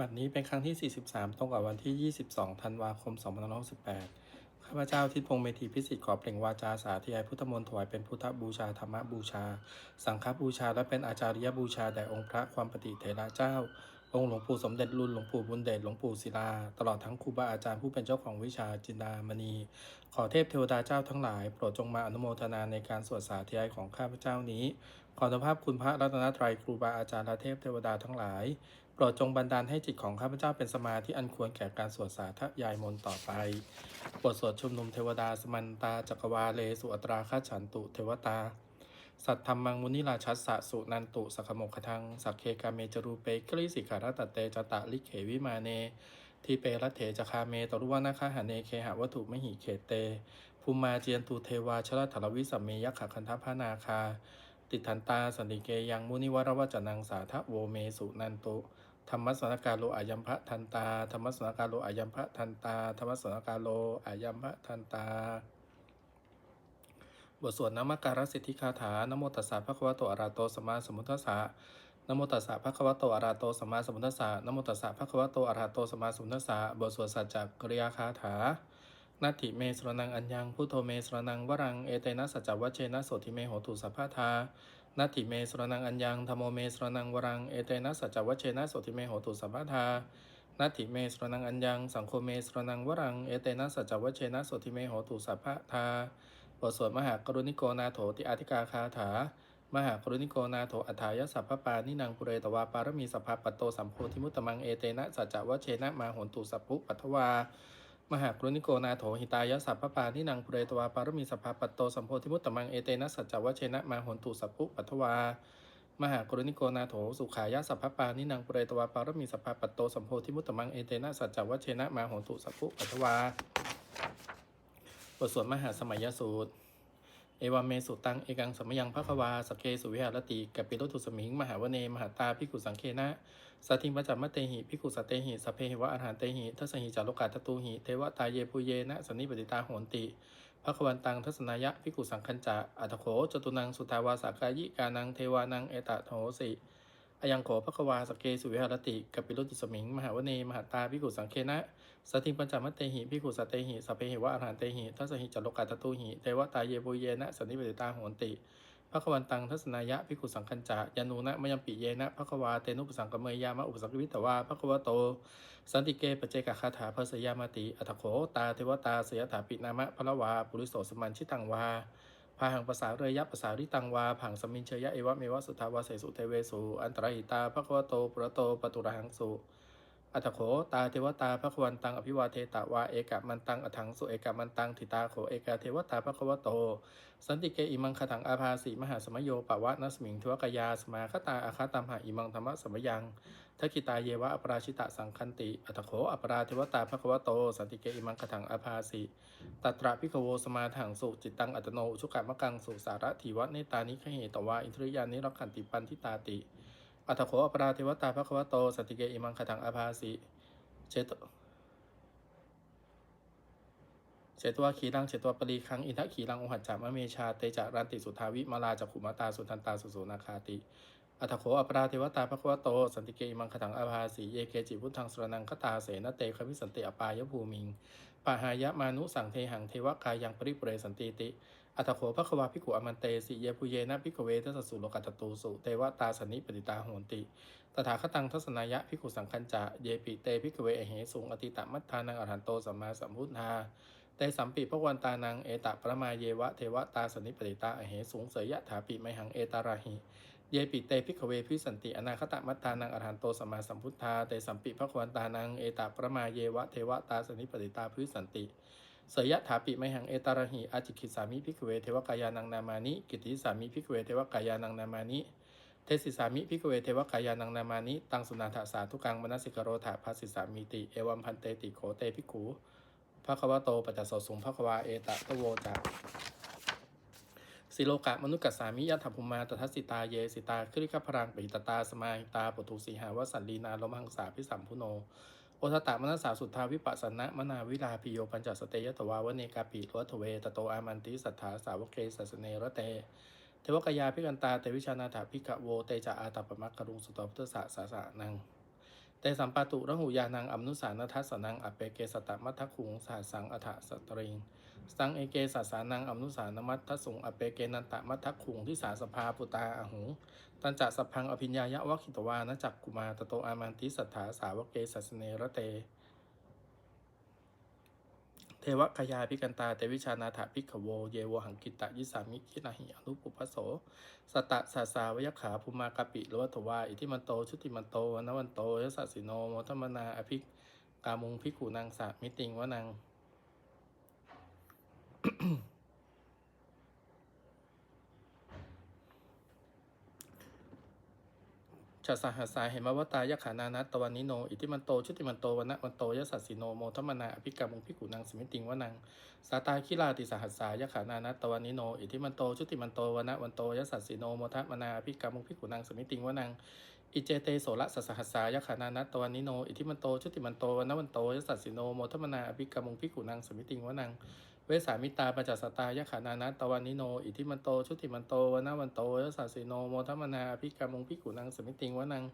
บัดนี้เป็นครั้งที่ 43 ตรงกับวันที่ 22 ธันวาคม 2568 ข้าพเจ้าทิดพงเมธีพิสิทธิ์ขอเปล่งวาจาสาธยายพุทธมนต์ถวายเป็นพุทธบูชาธรรมบูชา สังฆบูชา และเป็นอาจาริยบูชาแด่องค์พระความปฏิเถระเจ้า องค์หลวงปู่สมเด็จรุ่นหลวงปู่บุญเดชหลวงปู่ศิลา ตลอดทั้งครูบาอาจารย์ผู้เป็นเจ้าของวิชาจินดามณี ขอเทพเทวดาเจ้าทั้งหลายโปรดจงมาอนุโมทนาในการสวดสาธยายของข้าพเจ้านี้ ขออนุภาพคุณพระรัตนตรัยครูบาอาจารย์และเทพเทวดาทั้งหลาย โปรดจงบันดาลให้จิตของข้าพเจ้าเป็นสมาธิอันควรแก่การสวดสาธยายมนต์ต่อไป บทสวดชุมนุมเทวดาสมันตาจักรวาเลสุอัตราคาฉันตุเทวตา สัตธรรมังมุนิราชัสสะสุนันตุสักขโมคทัง สักเคกาเมจรูเปกริสิขารัตเตจตะลิเขวิมาเนทีเปรัตเถจคาเมตรุวนาคาหาเนเคหะวัตถุมหิเขเต ภูมาเจียนตุเทวาชลถรวิสัมเมยักขคันทพานาคา ติทันตาสันติเกยังมุนิวรวจนังสาทะโวเมสุนันตุ ธรรมสนการโลอายัมพะทันตา ธรรมสนการโลอายัมพะทันตา ธรรมสนการโลอายัมพะทันตา บทสวดนามการสิทธิคาถานโมตัสสะภะคะวะโตอะระโตสัมมาสัมพุทธัสสะนโมตัสสะภะคะวะโตอะระโตสัมมาสัมพุทธัสสะนโมตัสสะภะคะวะโตอะระโตสัมมาสัมพุทธัสสะบทสวดสัจจกริยาคาถานาทิเมสรนังอัญญังพุทโธเมสรนังวรัง เอเตนะสัจจวัชเชนะโสติเมโหตุสัพพะทา นาทิเมสรนังอัญญังธรรมโมเมสรนังวรัง เอเตนะสัจจวัชเชนะโสติเมโหตุสัพพะทานาทิเมสรนังอัญญัง สังโฆเมสรนังวรัง เอเตนะสัจจวัชเชนะโสติเมโหตุสัพพทาบทสวดมหากรุณิโกนาโถติอาธิกาคาถา มหากรุณิโกนาโถอัฏฐายสัพพปานินังปุเรตวาปารมีสัพพปตโตสัมโพธิมุตตมัง เอเตนะสัจจวเชนะมาโหนตุสัพพุปัทวา มหากรุณิโกนาโถหิตายสัพพปานินังปุเรตวาปารมีสัพพปตโตสัมโพธิมุตตมังเอเตนะสัจจวเชนะมาหนตุสัพพุปัทวามหากรุณิโกนาโถสุขายะสัพพปานินังปุเรตวาปารมีสัพพปตโตสัมโพธิมุตตมังเอเตนะสัจจวเชนะมาหนตุสัพพุปัทวาบทสวดมหาสมัยสูตร วาเมสุตังเอกังสมยังภควาสเกสุวิหารติกับปิโรตุสมิง มหาวเนมหาตาพิกุสังเคนะสัตถิงปัจจมะเตหิพิกุสเตหิสพเพหิวะอรหันเตหิทัสหิจารุกาตตูหิเทวตาเยปุเยนะสนนิปติตาโหนติพระควันตังทัศนายะพิกุสังคัญจะอัตโขจตุนังสุทาวาสากายิกานังเทวานังเอตะโหสิ อยังโขภควาสกเคสุวิหารติกัปปิโลทุสมิง มหาวเนมหาตาพิกุสังเคนะสตถิปัญจมัตเตหิพิขุสัตเตหิสัพเพหิวะอรหันเตหิทัสหิจโลกาตตุหิเทวตาเยปุเยนะสันนิปติตาโหนติภควันตังทัศนายะพิขุสังคัญจะยานูนะมยัมปิเยนะภควาเตนุปสังกเมยามะอุปสังกวิตวาภควโต สันติเกปเจกคาถาภสยามติอัตโขตาเทวตาเสยถาปินามะพระวาปุริโสสมันชิตังวา พาหังภาษาเรยยะภาษาริตังวาผังสมินเชยะเอวะเมวะสุทาวาเสสุเทเวสุอันตรหิตาภควโตปุระโตปตุระหังสุ อัตโขตาเทวตาพระควันตังอภิวาเทตาวาเอกมันตังอถังสุเอกมันตังทิตาโขเอกเทวตาพระควโต สันติเกอิมังคถังอาภาสีมหาสมโยปะวะนัสมิงทวกยาสมาคตาอาคาตามหาอิมังธรรมะสมยังทักิตาเยวะอปราชิตะสังคันติอัตโขอปราเทวตาพระควโต สันติเกอิมังคถังอาภาสีตัตระพิกโวสมาถังสุจิตตังอัตโนุชุกะมะกังสุสาระทีวะเนตานิขเหตวาอินทริยานิรักขันติปันทิตาติ อัตโขอปราเทวตาพระควโตสันติเกอิมังคถังอาภาสีเชตเชตวาขีรังเชตวาปรีคังอินทขีรังอุหัจจามะเมชาเตจารันติสุทาวิมาลาจักขุมาตาสุทันตาสุสุนาคาติอัตโขอปราเทวตาภควโตสันติเกอิมังคถังอาภาสีเยเกจิพุทธังสรนังคตาเสนเตควิสันติอปายภูมิงปะหายะมานุสังเทหังเทวกายังปริปุเรสันติติ อัตโขภควาภิกขุอมันเตสิเยปุเยนะภิกขเวทัสสุโลกัตตูสุเทวตาสนิปติตาโหนติ ตถาคตังทัศนายะพิกุสังคัญจะเยปิเตพิกเวอเหสุงอติตมัทธานังอรหันโตสัมมาสัมพุทธาเตสัมปิพระวันตานังเอตะประมาเยวะเทวตาสนิปติตาอเหสุงเสยยะถาปิไมหังเอตาราหิเยปิเตพิกเวพิสันติอนาคตมัทธานังอรหันโตสัมมาสัมพุทธาเตสัมปิพระวันตานังเอตะประมาเยวะเทวตาสนิปติตาพิสันติ สยยะถาปิไมหังเอตารหิอาจิคิสามิพิกเวเทวกายานังนามานิกิติสามิพิกเวเทวกายานังนามานิเทศิสามิพิกเวเทวกายานังนามานิตังสุนันทสาทุกังมนสิกโรธาภัสสิสามิติเอวัมพันเตติโขเตพิกูภะควะโตปัจจสสุงภะควาเอตะตะโวจะสิโลกะมนุกัสสามิยัถภูมาตทัสสิตาเยสิตาคริกพรังปิตตาสมาหิตาปุตุสีหาวสันลีนาลมหังสาพิสัมพุโน โอทตะมนัสสาสุทธาวิปัสสนะมนาวิลาพิโยปัญจสเตยตวาวเนกาปีรัตเวตโตอามันติสัทธาสาวกเกสัสเนระเต เทวกยาพิกันตาเตวิชานาถาพิกะโวเตจะอาตาปมักกรุงสุตพุทธสะสาสะนังเทเตสัมปาตุระหูยานังอมนุสานัทัสนังอเปเกสตะมัทคุงสาสังอัฏฐสตริง สังเอเกสัสสานังอมนุสานมัตทสุงอเปเกนันตะมัทคุงที่สาสภาปุตาอหุงตันจะสัพพังอภิญญายะวัคิตวานจักกุมาตโตอามันติสัทธาสาวกเกสัสเนระเต เทวคยาพิกันตาเตวิชานาถาพิกขโว เยวหังกิตะยิสามิคินาหิอนุปุพโสสตะสาสาวยขาภูมากปิลวัตวาอิทิมันโตชุติมันโตนวันโตยสัสิโนโมทมนาอภิกามุงพิกุนางสะมิติงวนัง ชาสหัสสาเห็นมาวตายขานานัตตวันนิโน อิทิมันโตชุติมันโตวันะวันโตยสัสสิโนโมทมนาอภิกรรมุงพิกุนางสมิติงวนังสาตาคิลาติสหัสสายขานานัตตวันนิโน อิทิมันโตชุติมันโตวันะวันโตยสัสสิโนโมทมนาอภิกรรมุงพิกุนางสมิติงวนังอิเจเตโสระสสหัสสายขานานัตตวันนิโน อิทิมันโตชุติมันโตวันะวันโตยสัสสิโนโมทมนาอภิกรรมุงพิกุนางสมิติงวนัง เวสามิตาปัจจสตายขานานัตตวันนิโน อิทิมันโต ชุติมันโตวนาวันโตยสัสสิโนโมทมนาอภิกรรมุงพิกุนังสมิติงวนัง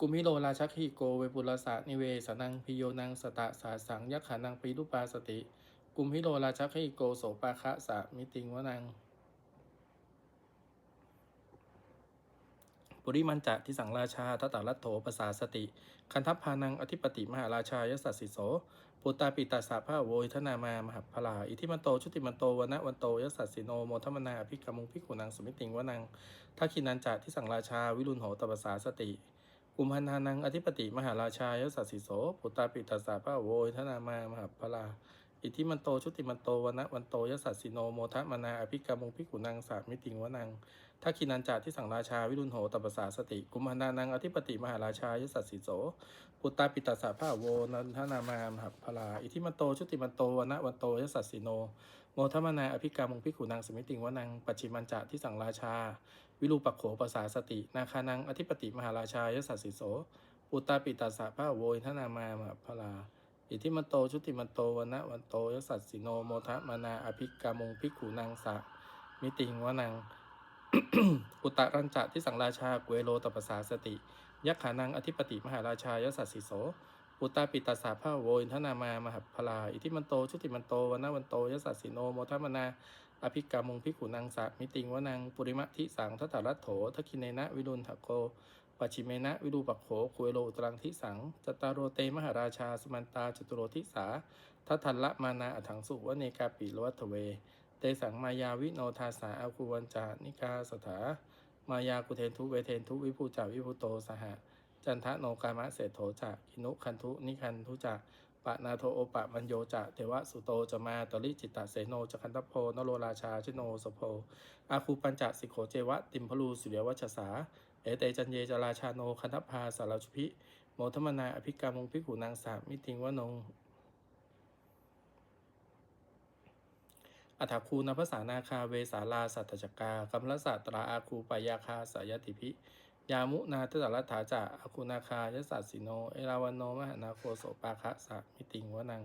กุมิโลราชักขิโกเวปุรสะนิเวสนังพิโยนังสตะสาสังยักขานังปีรุปาสติ กุมพิโลราชักขิโกโสปาคะสะมิติงวนัง ปุริมันจะที่สังราชาทตาลัตโถปสาสติ คันทัพพานังอธิปติมหาราชายสัสสิโสปุตตาปิตาสาภาโวยทนามามหัพลาอิทิมันโตชุติมันโตวันะวันโตยสัสสิโนโมทมนาอภิกรรมุงพิกุนังสมิติงวนังทักขินันจะที่สังราชาวิรุณโหตปสาสติกุมพันธานังอธิปติมหาราชายสัสสิโสปุตตาปิตาสาภาโวยทนามามหัพลาอิทิมันโตชุติมันโตวันะวันโตยสัสสิโนโมทมนาอภิกรรมุงพิกุนังสามิติงวนัง ทักขินันจาที่สังราชาวิรุณโหตปสาสติ กุมภานานังอธิปติมหาราชายสัสสิโสปุตตาปิตาสาภาโวนันทนามามหัพพลาอิทิมันโตชุติมันโตวันะวันโตยสัสสิโน โมทมนาอภิกรรมุงพิขุนังสมิติงวนังปัจฉิมันจาที่สังราชา วิรูปักโขปสาสติ นาคานังอธิปติมหาราชายสัสสิโสปุตตาปิตาสาภาโวนันทนามามหัพพลาอิทิมันโตชุติมันโตวันะวันโตยสัสสิโนโมทมนาอภิกรรมุงพิขุนังสะมิติงวนัง อุตรัญจะที่สังราชาเกวโลตปสาสติ ยักขานังอธิปติมหาราชายสัสสิโส อุตตาปิตาสาภาโวยทนามามหัพลา อิทิมันโต ชุติมันโตวันนาวันโตยสัสสิโนโมทัมนา อภิกรรมุงพิขุนังสะมิติงวนังปุริมะทิสังทัตตารัตโถทักขิเนนะวิรุณทโกปชิเมนะวิรูปักโขคุเวโลอุตรังทิสังจตารโรเตมหาราชาสมันตาจตุโรทิสาทัทันละมานาอัถังสุวเนกาปิลวัตเว เตสังมายาวิโนทาสาอาคูวันจานิกาสถามายากุเทนทุเวเทนทุวิภูจาวิภูโตสหจันทะโนกามะเศรษโถจะกินุคันทุนิคันทุจะปะนาโทโอปะมัญโยจะเทวะสุโตจะมาตลิจิตตเสโนจะคันทโพนโรราชาชิโนสโพอาคูปัญจสิโขเจวะติมพลูสุริยวัชสาเอเตจันเยจราชาโนคันทพาสารชุพิโมทมนาอภิกรรมงพิกุนางสามิติงวะนง อัฐคูนภาษานาคาเวสาลาสัตตจักกากัมลสัตตราอาคูปายาคาสายติพิ ยามุนาตตรัฐาจะอาคูนาคายสัสสิโน เอราวันโนมหานาโคโสปาคะสะมิติงวนัง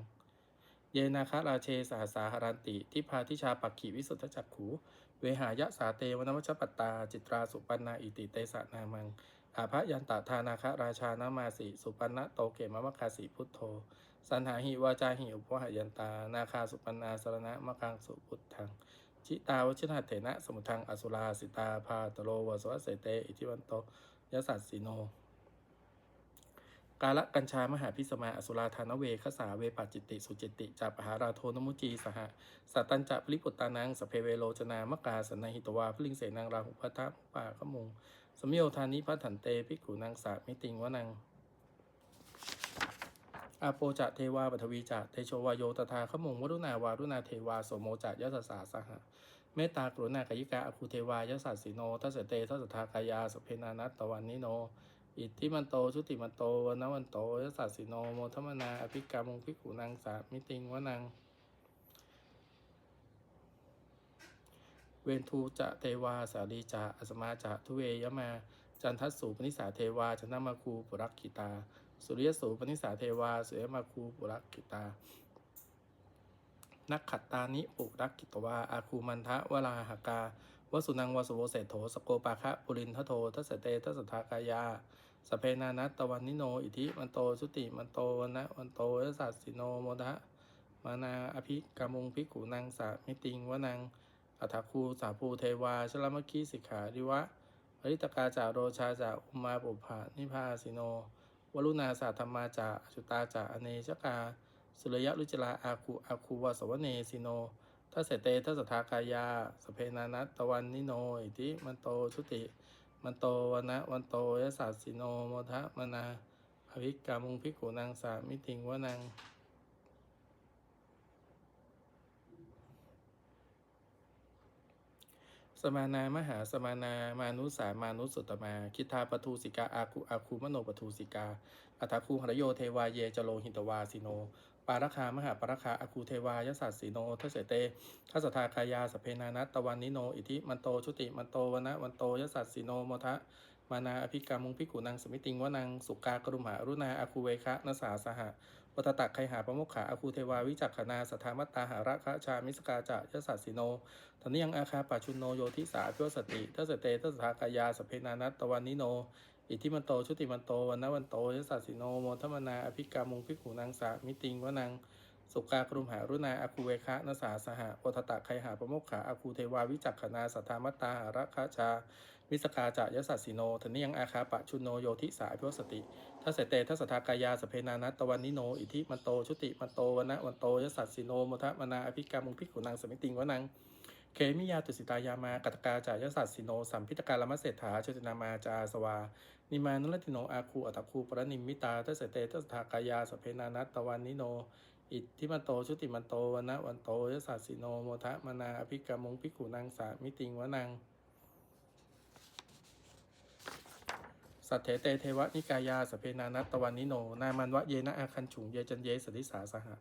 เยนาคาราเชสหสาหารันติทิพาทิชาปักขีวิสุทธจักขู เวหายะสาเตวนวัชปัตตา จิตราสุปันนาอิติเตสะนามังอาภยันตทานาคราชานามาสิ สุปันนะโตเกมมะคาสิพุทโธ สันหาหิวาจาหิอุปหายันตา นาคาสุปันนาสรณะมะกังสุพุทธังจิตาวชินาเถนะ สมุทัง อสุราสิตา พาตโลวสวสเสเต อิทิวันโตยสัสสิโน กาละกัญชามหาพิสมาอสุราธานเวคสาเวปัจจิติ สุจิติจัปหาราโทนมุจีสหะสัตตัญจะพลิปุตตานังสเพเวโลจนามกาสนหิตวาพลิงเสนังราหุพัทธมุปาขมุงสมิโยธานิพัถันเตภิกขุนางสามิติงวนัง อาโปจะเทวาปฐวีจะเทโชวายโยตถาขมุงวรุณาวารุณาเทวา โสโมจะยสสาสหะเมตตากรุณากายิกาอคูเทวายสัสสิโนทัสเตทัสทากายาสเพนานัตตวันนิโน อิทธิมันโตชุติมันโตวนวันโตยสัสสิโนโมทมนาอภิกรรมงพิกขุนางสามิติงวนัง เวนทูจะเทวาสาลีจะอสมาจะทุเวยมา จันทัสสูปนิสาเทวาจันทมาคูปุรักขิตา สุริยสูปนิสาเทวา สุริยมาคูปุรักขิตา นักขัตตานิปุรักขิตวา อาคูมันทะวราหากาวสุนังวสุโวเศโถสโกปาคะปุรินทโททัสสเตทัสทากายาสเพนานัตตวันนิโน อิทิมันโตสุติมันโตวันนะวันโตยสัสสิโนโมทะมานาอภิกามุงภิกขุนางสามิติงวนังอัฐคูสาภูเทวาชลมคีสิกขาดิวะอริตกาจาโรชาจาอุมาปุภานิพาสิโน วรุณาสาธรรมาจาอจุตาจาอเนชกา สุรยะรุจลาอาคูอาคูวาสวเนสิโนทัสเสเตทัสทากายา สเพนานัตตวันนิโนอิทิมันโตชุติ มันโตวันะวันโตยสัสสิโนโมทะมนาอภิกามุงภิกขุนางสามิติงวนัง สมานามหาสมานา มานุสามานุสุตมา คิทาปทูสิกาอาคุอาคูมโนปทูสิกา อัตคูหรโยเทวาเยจโลหิตวาสิโน ปาราคามหาปาราคาอาคูเทวายสัสสิโนทเสเตทัสทาคายาสเพนานัตตวันนิโน อิทิมันโตชุติมันโตวันะวันโตยสัสสิโนโมทะมานาอภิกามุงพิกุนังสมิติงวนังสุกากรุมหารุณาอาคูเวคะนสาสหะ วัตตักไคหาประมุขขาอาคูเทวาวิจักขนาสัทธามัตตาหาระคะชามิสกาจะยสัสสิโนทนิยังอาคาปัชุนโนโยทิสาพิวสติทัสเตทัสสากายาสเพนานัตตวันนิโน อิทิมันโตชุติมันโตวันนวันโตยสัสสิโนโมทมนาอภิกามุงพิกุนังสามิติงวนังสุกากรุมหารุณาอาคูเวคะนสาสหะวัตตะไคหาประมุขขาอาคูเทวาวิจักขนาสัทธามัตตาหาระคะชา มิสกาจะยสัสสิโนทนิยังอาคาปะชุนโนโยทิสายพิวสติทัสเตทัสทากายาสเพนานัตตวันนิโน อิทิมันโตชุติมันโตวันะวันโตยสัสสิโนโมทะมนาอภิกามุงพิกุนังสมิติงวนังเคมิยาตุสิตายามากัตกาจายสัสสิโนสัมพิตการมเศรษฐาชตินามาจาสวา นิมานุลติโนอาคูอัตคูปรนิมิตาทัสเตทัสทากายาสเพนานัตตวันนิโน อิทธิมันโตชุติมันโตวันะวันโตยสัสสิโนโมทะมนาอภิกามุงพิกุนังสามิติงวนัง สัทเถเตเทวนิกายาสเพนานัตตวันนิโน นามันวะเยนะอาคันฉุงเยจันเยสติสาสหะ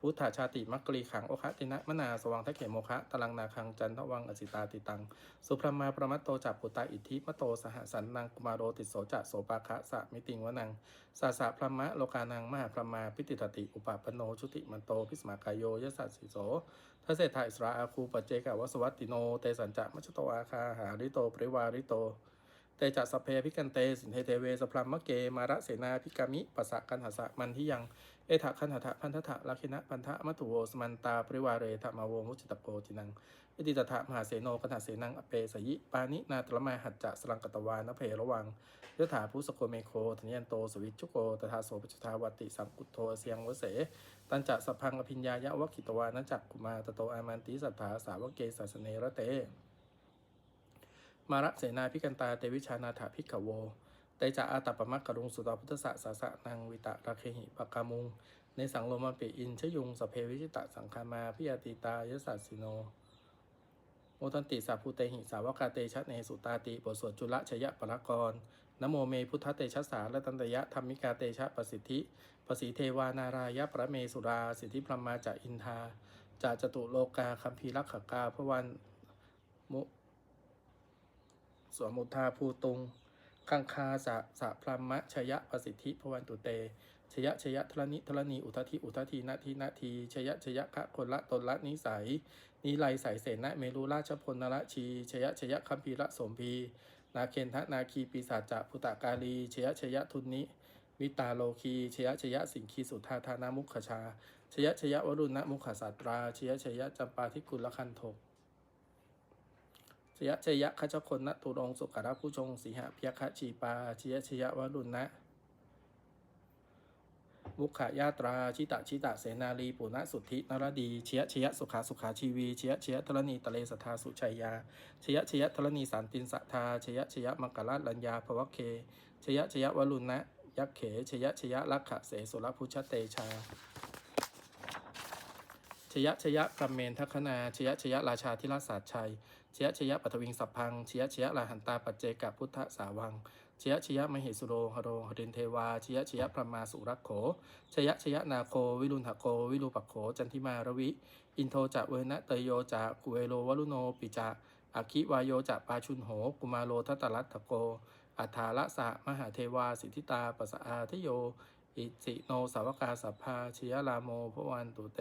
พุทธาชาติมักกรีขังโอคะตินะมนาสวังทะเขโมคะตลังนาคังจันทวังอสิตาติตัง สุพรมาประมัตโตจับปุตตาอิทธิมโตสหสันนังกุมารโรติโสจะโสปาคะสะมิติงวนังสาสะพรมะโลกานังมหาพรมาพิติตติอุปปโนชุติมันโตพิสมากายโยยสัสสิโสทเศรษฐาอิสราอาคูปเจกะวสวัตติโนเตสัญจะมัชโตอาคาหาริโตปริวาริโต เตจัสสพเพพิกันเตสินเทเทเวสพรหมะเกมาระเสนาพิกามิปัสสะกันหัสะมันที่ยัง เอถะคันหะทะพันธะลักขินะพันธะมัตุโวสมันตาปริวาเรธรรมาโวมุจิตโกจินังอิติตถะมหาเสโนกันหเสนังอเปสยิปานินาตรมาหัจจะสลังกตวานเพระวังยถาภูสโกเมโคธนยันโตสวิจุโกตถาโสปจุทาวติสังกุโทเสียงวเส ตันจะสพังอภิญญายะวคิตวานัจักกุมาตโตอามันติสัทธาสาวกเกสาสเนระเต มาระเสนาพิกันตาเตวิชานาถาพิกขโวเตจะอาตัปปมักกรุงสุตาพุทธสสะสะนางวิตะราเคหิปกามุง ในสังโลมาเปอินชยุงสเพวิชิตะสังคามาพิยาติตายสัสสิโนโมตันติสาภูเตหิสาวกาเตชะเนสุตาติบทสวดจุลชยะปรกรนโมเมพุทธเตชะสาและตันตยะธรรมิกาเตชะประสิทธิประสีเทวานารายะประเมสุรา สิทธิพรหมาจะอินทาจะจตุโลกาคัมภีรักขกาพระวันมุ สวมุทาภูตุง คังคาสะสะพรมะชยะประสิทธิพวันตุเต ชยะชยะทรณิทรณีอุทธิอุทธินาทีนาที ชยะชยะคะคนละตนละนิสัย นิไลสายเสนะเมรุราชพลนละชี ชยะชยะคัมภีระสมพี นาเคนทะนาคีปีศาจจะพุตตากาลี ชยะชยะทุนนิวิตาโลคี ชยะชยะสิงคีสุธาธานามุขชา ชยะชยะวรุณมุขสาตรา ชยะชยะจำปาทิกุลคันโท ชยะชยะขจคนนะตุรงสุขารผู้ชงสีหะพยคะชีปาชยะชยะวรุณนะมุขายาตราชิตะชิตะเสนาลีปุณะสุทธินรดีชยะชยะสุขาสุขาชีวีชยะชยะธรณีตะเลสทธาสุชัยยาชยะชยะธรณีสันตินสัทธาชยะชยะมังกรลัญญาภวเคชยะชยะวรุณนะยักเขชยะชยะลักขะเสสุรพุชเตชาชยะชยะกัมเมนทัคคณาชยะชยะราชาธิราชศาสชัย ชยะชยะปัทวิงสัพพังชยะชยะลาหันตาปัจเจกพุทธสาวังชยะชยะมเหสุโรหโรหรินเทวาชยะชยะพระมาสุรักโขชยะชยะนาโควิรุณหโกวิรูปโขจันทิมารวิ อินโทจะเวนะเตโยจะกุเอโลวรุโนปิจะอาคิวายโยจะปาชุนโห กุมาโลทัตตลัตถโกอัฏฐาละสะมหาเทวาสิทธิตาปัสสะอาทโย อิสิโนสาวกาสัพพาชยรามโมพระวันตุเต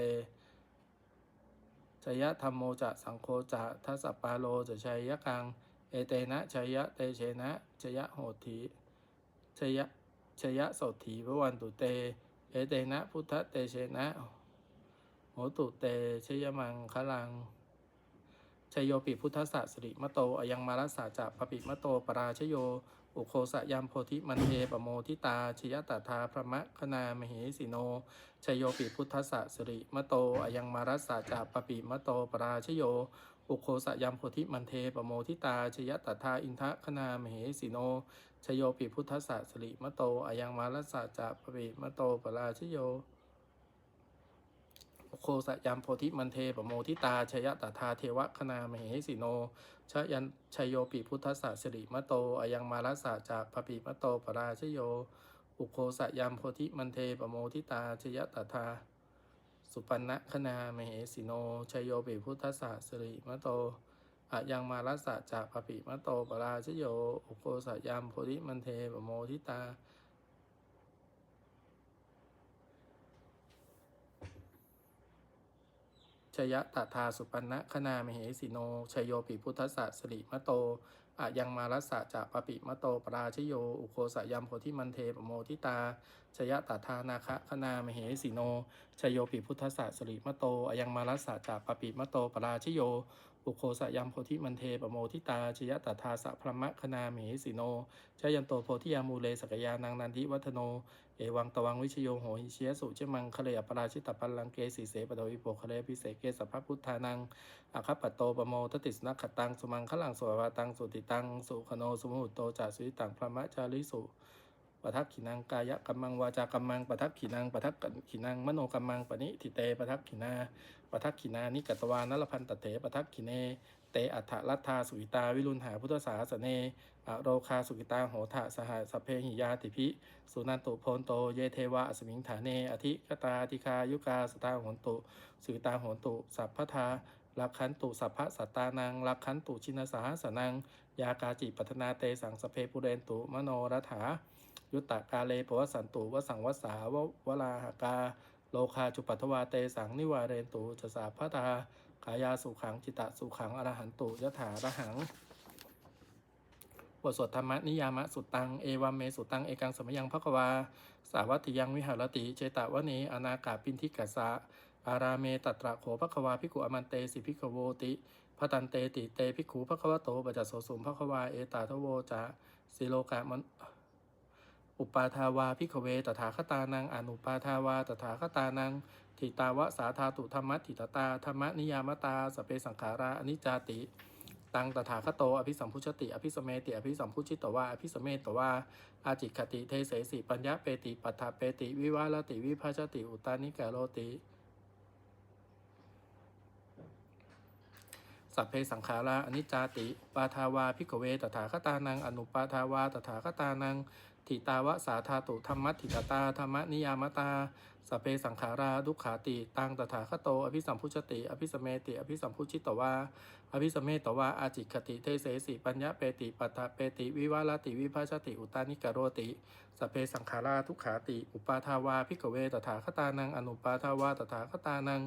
ชยธรรมโมจะสังโฆจะทัสสปาโลจะชัยยะกัง เอเตนะชัยยะเตเชนะชยะโหติชยะชยะโสถีพระวันตุเต เอเตนะพุทธเตเชนะโหตุเตชยมังคลังชยโยปิพุทธสสสิริมโตอายังมารัสสาจะปปิมโตปราชโย อุโคสยามโพธิมันเทปโมทิตาชยตถาพระมะคณามเหสิโนชยโยปิพุทธสสสิริมโตอายังมารัสสาจะปปิมโตปราชโยอุโคสยามโพธิมันเทปโมทิตาชยตถาอินทะคณามเหสิโนชโยปิพุทธสสสิริมโตอายังมารัสสะจะปปิมโตปราชโย โคสยามโพธิมันเทปโมทิตาชยตถาเทวคณามเหสิโนชยันชยโยปิพุทธสสสิริมะโตอายังมารัสสะจากปปิมะโตปราชโย อุโคสยามโพธิมันเทปโมทิตาชยตถาสุปันนะคณามเหสิโนชยโยปิพุทธสสสิริมะโตอายังมารัสสะจากปปิมะโตปราชโย อุโคสยามโพธิมันเทปโมทิตา ชยตถาสุปันนะคณามเหสิโนชยโยปิพุทธะสริมะโตอะยังมารัสสะจะปปิมะโตปราชโย อุโคสยามโพธิมันเทปโมทิตา ชยตถานาคะคณามเหสิโนชยโยปิพุทธะสริมะโตอะยังมารัสสะจะปปิมะโตปราชโย อุโคสยัมโพธิมันเทปโมทิตาชยตถาสะพรมะคณาเมเหสิโนชยันโตโพธิยามูเลสกยานังนันทิวัฒโน เอวังตวังวิชโยโหหิเชียสุเจมังคะเลอปราชิตปัลลังเกสีเสปโดวิโปคะเลพิเศเกสัพพพุทธานังอาคัปโตปโมทติสนักขตังสุมังคลังสวาตังสุติตังสุขโนสมุตโตจาสุติตังพรมะจาริสุ ปทักขินังกายกัมมังวาจากัมมังปทักขินังปทักขินังมโนกัมมังปณิทิเตปทักขินาปทักขินานิกตวานลพันตเถปทักขิเน เตอัฏฐรัตถาสุวิตาวิรุณหาพุทธศาสเนอโรคาสุกิตาโหทะสหสเพหิยาติพิ สุนันตุโพนโตเยเทวะอสมิงฐานเนอธิกตาติคายุกาสตาโหนตุสุกิตาโหนตุสัพพทาลักขันตุสัพพะสัตตานังลักขันตุชินสาสนัง ยากาจิปัทนาเตสังสเพปุเรนตุมโนรัฐา ยุตตกาเลปวสันตุวสังวสาววลาหกา โลคาจุปัทวาเตสังนิวาเรนตุจสาพทากายาสุขังจิตตสุขังอรหันตุยถาระหังบทสวดธรรมนิยามะสุตัง เอวัมเมสุตัง เอกังสมยังภควา สาวัติยังวิหารติ เจตวเนอานากาปินทิกัสสะอาราเมตัตระโขภควาพิกุอมันเตสิพิกโวติพตันเตติเตพิกขูภควโตปัจจโสสุมภควาเอตาทโวจะสิโลกะมัน อุปาทาวาพิกเวตถาคตานังอนุปาทาวาตถาคตานังทิตาวะสาธาตุธรรมทิตตาธรรมนิยามตาสเปสังขาราอนิจจาติ ตังตถาคโตอภิสัมพุชติ อภิสเมติ อภิสัมพุชิตวาอภิสเมตวาอาจิคติเทเสสิปัญญาเปติปัฏฐาเปติ วิวาลติวิภาชติอุตานิกาโรติสัพเพสังขาราอนิจจาติ ปาทาวาพิกเวตถาคตานังอนุปาทาวาตถาคตานัง ทิตาวะสาธาตุธรรมทิตตาธรรมนิยามตาสเพสังขาราดุขาติ ตังตถาคโต อภิสัมพุชติ อภิสเมติ อภิสัมพุชิตวาอภิสเมตวาอาจิคติเทเสสิปัญญาเปติปัฏฐเปติ วิวาลติวิภาชติ อุตานิกาโรติสเพสังขาราทุกขาติ อุปาทาวาพิกเวตถาคตานัง อนุปาทาวาตถาคตานัง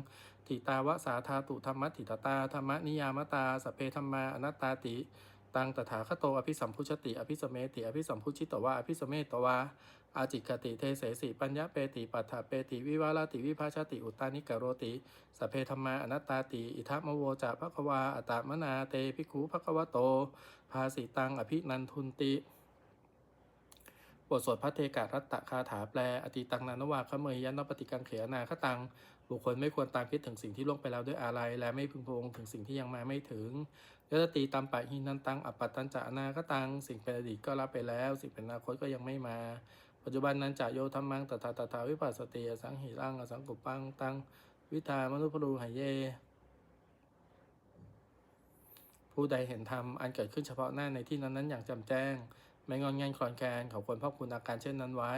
ทิตาวะสาธาตุธรรมทิตตาธรรมนิยามตาสเพธรรมาอนัตตาติ ตังตถาคโตอภิสัมพุชติ อภิสเมติ อภิสัมพุชิตวาอภิสเมตวาอาจิคติเทเสสิปัญญาเปติปัฏฐาเปติวิวาลติวิภาชติอุตานิกโรติสเพธรรมาอนัตตาติ อิทัมโวจะภควาอัตมนาเตภิกขุภควโต ภาสิตังอภินันทุนติบทสวดพระเทการัตตคาถาแปล อติตังนานวาขเมยยันนปฏิกังเขนาคตัง บุคคลไม่ควรตามคิดถึงสิ่งที่ล่วงไปแล้วด้วยอาลัยและไม่พึงพงถึงสิ่งที่ยังมาไม่ถึงยตติตามปะหินันตังอัปปัตตันจะอนาคตัง สิ่งเป็นอดีตก็รับไปแล้ว สิ่งเป็นอนาคตก็ยังไม่มา ปัจจุบันนั้นจะโยธรรมังตถาตถาวิปัสสติสังหิรังอสังกุปังตังวิทามนุพรูหายเย ผู้ใดเห็นธรรมอันเกิดขึ้นเฉพาะหน้าในที่นั้นนั้นอย่างจำแจ้ง ไม่งอนแงนคลอนแคลนเขาควรพอกคุณอาการเช่นนั้นไว้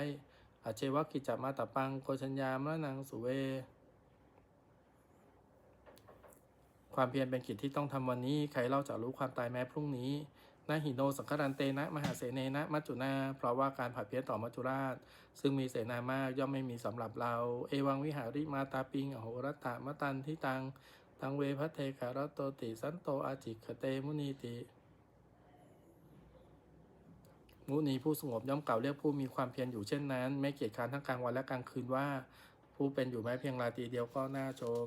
อาเจวะกิจจามาตปังโกชัญญามะนังสุเว ความเพียรเป็นกิจที่ต้องทำวันนี้ ใครเล่าจะรู้ความตายแม้พรุ่งนี้นาหิโนสังครันเตนะ มหาเสเนนะ มัจจุนา เพราะว่าการผัดเพี้ยนต่อมัจจุราช ซึ่งมีเสนามากย่อมไม่มีสำหรับเรา เอวังวิหาริมาตาปิงอโหรัตตมตันทิตัง ตังเวพัเทคารตโตติ สันโตอาจิคเตมุนีติ มุนีผู้สงบย่อมเก่าเรียกผู้มีความเพียรอยู่เช่นนั้น ไม่เกียจค้านทั้งกลางวันและกลางคืนว่า ผู้เป็นอยู่แม้เพียงราตรีเดียวก็น่าชม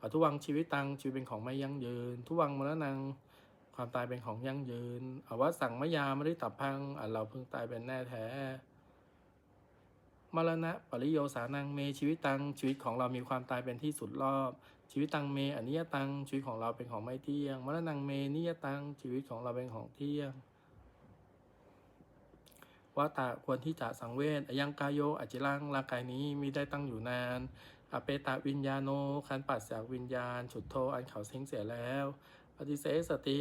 ปัทุวังชีวิตตังชีวิตเป็นของไม่ยั่งยืน ทุวังมรณังความตายเป็นของยั่งยืนอาวสั่งมยาไม่ได้ตับพังอันเราเพิ่งตายเป็นแน่แท้มรณะปริโยสานังเมชีวิตตังชีวิตของเรามีความตายเป็นที่สุดรอบ ชีวิตตังเมอนิยตังชีวิตของเราเป็นของไม่เที่ยงมรณังเมนิยตังชีวิตของเราเป็นของเที่ยงว่าตาควรที่จะสังเวชอยังกายโยอจิรังร่างกายนี้มีได้ตั้งอยู่นาน อเปตะวิญญาโนคันปัสจากวิญญาณ ฉุดโทอันเขาเซ็งเสียแล้วปฏิเสธสติ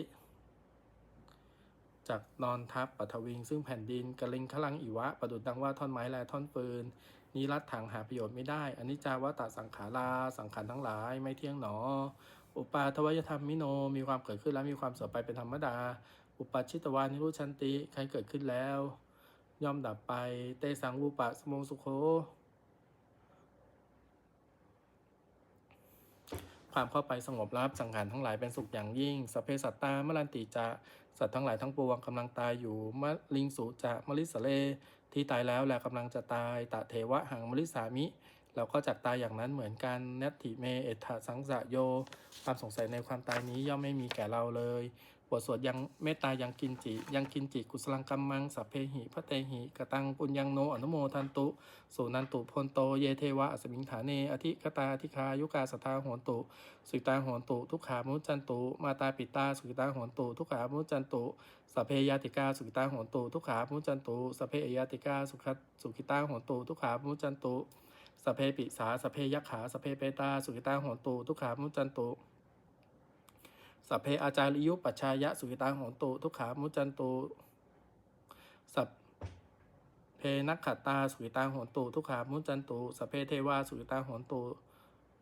จากนอนทับปัทวิง ซึ่งแผ่นดินกะลิงขลังอิวะ ประดุดดังว่าท่อนไม้และท่อนปืนนิรัตถังหาประโยชน์ไม่ได้อนิจจาวตาสังขาราสังขารทั้งหลายไม่เที่ยงหนอ อุปาทวยธรรมมิโนมีความเกิดขึ้นแล้วมีความเสื่อมไปเป็นธรรมดา อุปชิตวานิรุชันติใครเกิดขึ้นแล้ว ย่อมดับไปเตสังวูปะสมงสุโค ความเข้าไปสงบรับสังขารทั้งหลายเป็นสุขอย่างยิ่งสเพสัตตามรันติจะสัตว์ทั้งหลายทั้งปวงกำลังตายอยู่มะลิงสุจะมลิสเล ที่ตายแล้วและกำลังจะตายตะเทวะหังมลิสามิเราก็จักตายอย่างนั้นเหมือนกันนัตถิเมเอถะสังสะโย ความสงสัยในความตายนี้ย่อมไม่มีแก่เราเลย บทสวดยังเมตตายังกินจิ ยังกินจิ กุสลังกัมมังสัพเพหิพระเตหิกตังปุญญังโนอนุโมทันตุสุนันตุพลโตเยเทวะอสมิงฐานเนอธิกตาอธิคายุกาสทาโหนตุ สุตาโหนตุ ทุกขามุจจันตุมาตาปิตาสุตาโหนตุ ทุกขามุจจันตุสัพเพยาติกาสุกิตาโหนตุ ทุกขามุจจันตุสัพเพยาติกาสุขสุกิตาโหนตุทุกขามุจจันตุสัพเพปิสาสัพเพยักขาสัพเพเปตาสุกิตาโหนตุทุกขามุจจันตุ สัพเพอาจารยุปัชายะสุขิตังโหนตุทุกขามุจจันตุสัพเพนักขัตตาสุขิตังโหนตุทุกขามุจจันตุสัพเพเทวาสุขิตังโหนตุ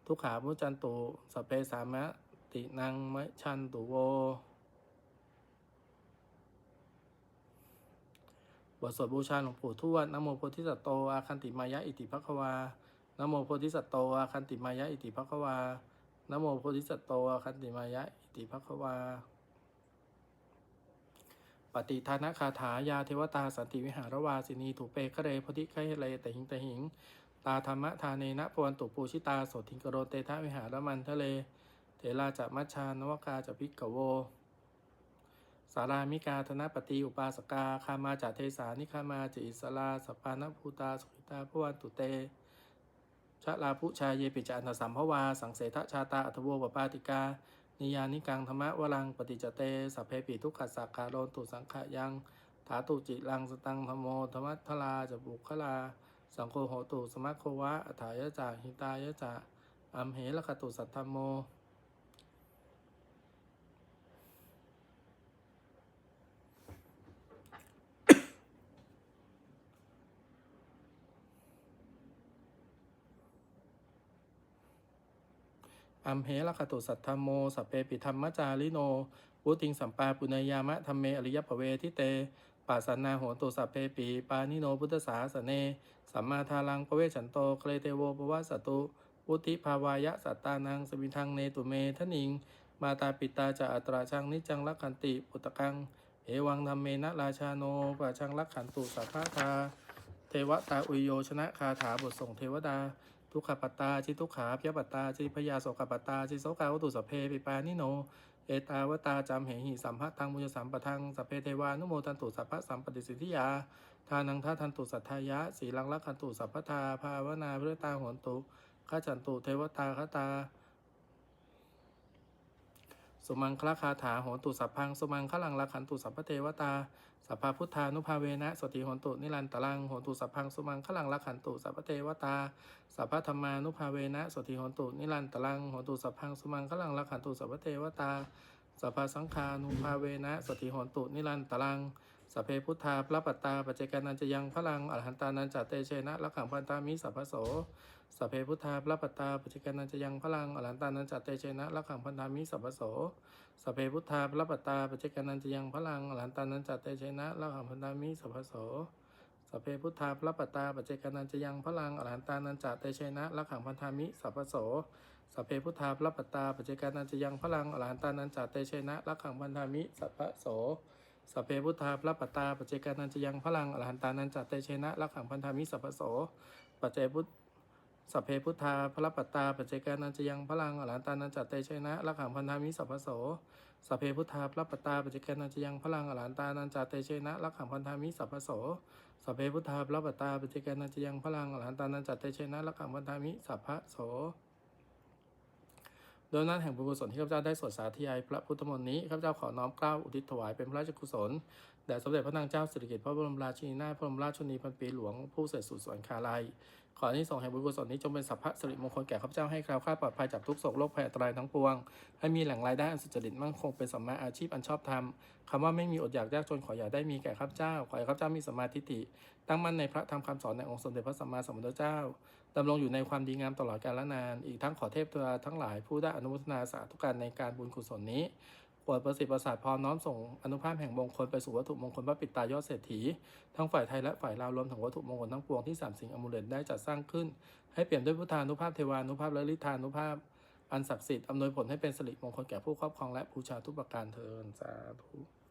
ทุกขามุจจันตุสัพเพสามะตินังมะชันตุโวบทสวดบูชาหลวงปู่ทวดนโมโพธิสัตโตอาคันติมายะอิติภควานโมโพธิสัตโตอาคันติมายะอิติภควานโมโพธิสัตโตอาคันติมายะ ติภควา ปฏิทานะคาถายาเทวตาสันติวิหารวาสินีถูเปคะเรโพธิไคเลแต่หิงแต่หิง ตาธรรมะทาเนนะปวันตุปูชิตาโสทิงกโรเตทะวิหารมันทะเล เถราจะมัชชานวกาจะพิกโวสารามิกาธนปฏิอุปาสกาคามาจะเทสานิคามาจะอิสลาสปานภูตาสุขิตาพวันตุเตชะลาภุชายเยปิจานัสัมภวา สังเสทชาตาอัตโวปปาติกา นิยานิกังธรรมะวรังปฏิจเตสัพเพปิทุกขัสสะคาโรนตุสังขะยังถาตุจิรังสตังธรรมโมธรรมัทธลาจะบุคลา สังโฆโหตุสมัคโควะอัฏฐายะจาหิตายะจาอัมเหละคตุสัทธมโม อัมเหละคตุสัทธมโมสัพเพปิธรรมจาริโนวุติงสัมปาปุณยามะธรรมเมอริยปเวทิเตปัสสนาโหตุสัพเพปีปานิโนพุทธสาสเน สัมมาทารังปเวชันโตเคลเทโวปวัสตุวุติภาวายะสัตตานังสมิทังเนตุเมทนิง มาตาปิตาจะอัตราชังนิจังลักขันติปุตตะกัง เอวังธรรมเมนะราชาโนปะชังลักขันตุสัพพะทา เทวตาอุโยชนะคาถาบทส่งเทวดา ทุกขปัตตาจิทุกขาพยาปัตตาจิพยาโสกปัตตาจิโสกาวตุสเพปิปานิโน เอตาวตาจำเหหิสัมภะทังมุญสัมปะทังสัพเพเทวานุโมทันตุสัพพะสัมปติสิทธิยา ทานังท่าทันตุสัทธายะสีลังลักขันตุสัพพทาภาวนาเพื่อตาหนตุข้าจันตุเทวตาคตาสุมังคลคาถาโหนตุสัพพัง สุมังคลังลักขันตุสัพพเทวตา สัพพพุทธานุภาเวนะสติหนตุนิรันตรังหนตุสัพพังสุมังขลังลักขันตุสัพพเทวตาสัพพธรรมานุภาเวนะสติหนตุนิรันตรังหนตุสัพพังสุมังขลังลักขันตุสัพพเทวตาสัพพสังฆานุภาเวนะสติหนตุนิรันตรัง สัพเพพุทธาพระปัตตาปัจเจกานันจะยังพลังอรหันตานันจัตเตเชนะละขังพันตามิสัพพโสสัพเพพุทธาพระปัตตาปัจเจกานันจะยังพลังอรหันตานันจัตเตเชนะละขังพันตามิสัพพโสสัพเพพุทธาพระปัตตาปัจเจกานันจะยังพลังอรหันตานันจัตเตเชนะละขังพันตามิสัพพโสสัพเพพุทธาพระปัตตาปัจเจกานันจะยังพลังอรหันตานันจัตเตเชนะละขังพันธามิสัพพโสสัพเพพุทธาพระปัตตาปัจเจกานันจะยังพลังอรหันตานันจัตเตเชนะละขังพันธามิสัพพโส สัพเพพุทธาพระปัตตาปัจเจกานันจะยังพลังอรหันตานันจัตเตเชนะละขังพันธามิสัพพโสปัจเจพุทสัพเพพุทธาพระปัตตาปัจเจกานันจะยังพลังอรหันตานันจัตเตเชนะละขังพันธามิสัพพโสสัพเพพุทธาพระปัตตาปัจเจกานันจะยังพลังอรหันตานันจัตเตเชนะละขังพันธามิสัพพโสสัพเพพุทธาพระปัตตาปัจเจกานันจะยังพลังอรหันตานันจัตเตเชนะละขังพันธามิสัพพโส ดยนั้นแห่งบุญกุศลที่ข้าพเจ้าได้สวดสาธยายพระพุทธมนต์นี้ข้าพเจ้าขอน้อมเกล้าอุทิศถวายเป็นพระราชกุศลแด่สมเด็จพระนางเจ้าสิริกิติ์พระบรมราชินีนาถพระบรมราชชนนีพันปีหลวงผู้เสด็จสู่สวรรคาลัยขอที่ส่งแห่งบุญกุศลนี้จงเป็นสัพพะสิริมงคลแก่ข้าพเจ้าให้คล้วคลาดปลอดภัยจากทุกโศกโรคภัยอันตรายทั้งปวง ให้มีแหล่งรายได้อันสุจริตมั่นคงเป็นสัมมาอาชีพอันชอบธรรมคำว่าไม่มีอดอยากยากจนขออย่าได้มีแก่ข้าพเจ้า ขอให้ข้าพเจ้ามีสมมาธิฏฐิตั้งมั่นในพระธรรมคำสอนในองค์สมเด็จพระสัมมาสัมพุทธเจ้า ดำรงอยู่ในความดีงามตลอดกาลนาน อีกทั้งขอเทพเทวาทั้งหลายผู้ได้อนุโมทนาสาธุการในการบุญกุศลนี้ปรดประสิทธิ์ประสาทพรน้อมส่งอนุภาพแห่งมงคลไปสู่วัตถุมงคลพระปิดตายอดเศรษฐี ทั้งฝ่ายไทยและฝ่ายลาวรวมถึงวัตถุมงคลทั้งปวงที่สามสิ่งอมูลเลตได้จัดสร้างขึ้น ให้เปลี่ยนด้วยพุทธานุภาพเทวานุภาพและฤทธานุภาพ อันศักดิ์สิทธิ์อำนวยผลให้เป็นสิริมงคลแก่ผู้ครอบครองและบูชาทุกประการเทินสาธุ